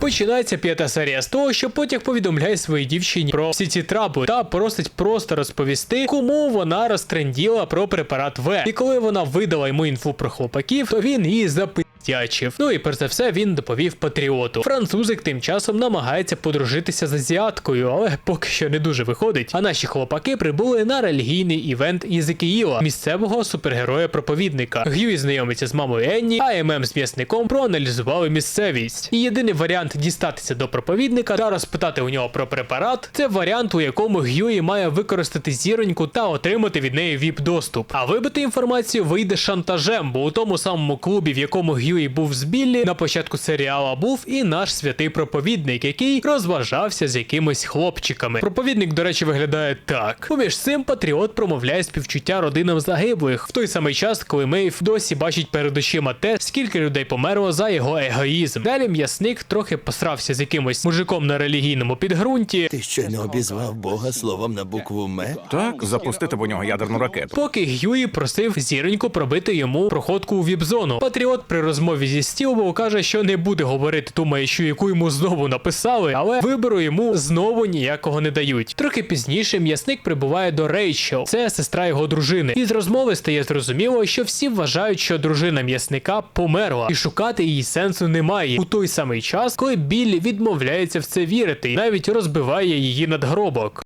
Починається п'ята серія з того, що потяг повідомляє своїй дівчині про всі ці трапи та просить просто розповісти, кому вона розтренділа про препарат В. І коли вона видала йому інфу про хлопаків, то він її запиздячив. Ну і перш за все він доповів патріоту. Французик тим часом намагається подружитися з азіаткою, але поки що не дуже виходить. А наші хлопаки прибули на релігійний івент із Києва, місцевого супергероя-проповідника. Гюй знайомиться з мамою Енні, а ММ з м'ясником проаналізували місцевість. І єдиний варіант дістатися до проповідника та розпитати у нього про препарат це варіант, у якому Гюї має використати зіроньку та отримати від неї віп доступ. А вибити інформацію вийде шантажем, бо у тому самому клубі, в якому Гюї був з Біллі, на початку серіала був і наш святий проповідник, який розважався з якимись хлопчиками. Проповідник, до речі, виглядає так. Поміж цим патріот промовляє співчуття родинам загиблих в той самий час, коли Мейв досі бачить перед очима те, скільки людей померло за його егоїзм. Далі м'ясник трохи посрався з якимось мужиком на релігійному підґрунті. Ти щойно обізвав Бога словом на букву М? Так, запустити в нього ядерну ракету. Поки Гюї просив зіроньку пробити йому проходку у віп-зону. Патріот при розмові зі Стілбоу каже, що не буде говорити ту маячу, яку йому знову написали, але вибору йому знову ніякого не дають. Трохи пізніше м'ясник прибуває до Рейчел, це сестра його дружини. І з розмови стає зрозуміло, що всі вважають, що дружина м'ясника померла, і шукати її сенсу немає. У той самий час, коли Біллі відмовляється в це вірити і навіть розбиває її надгробок.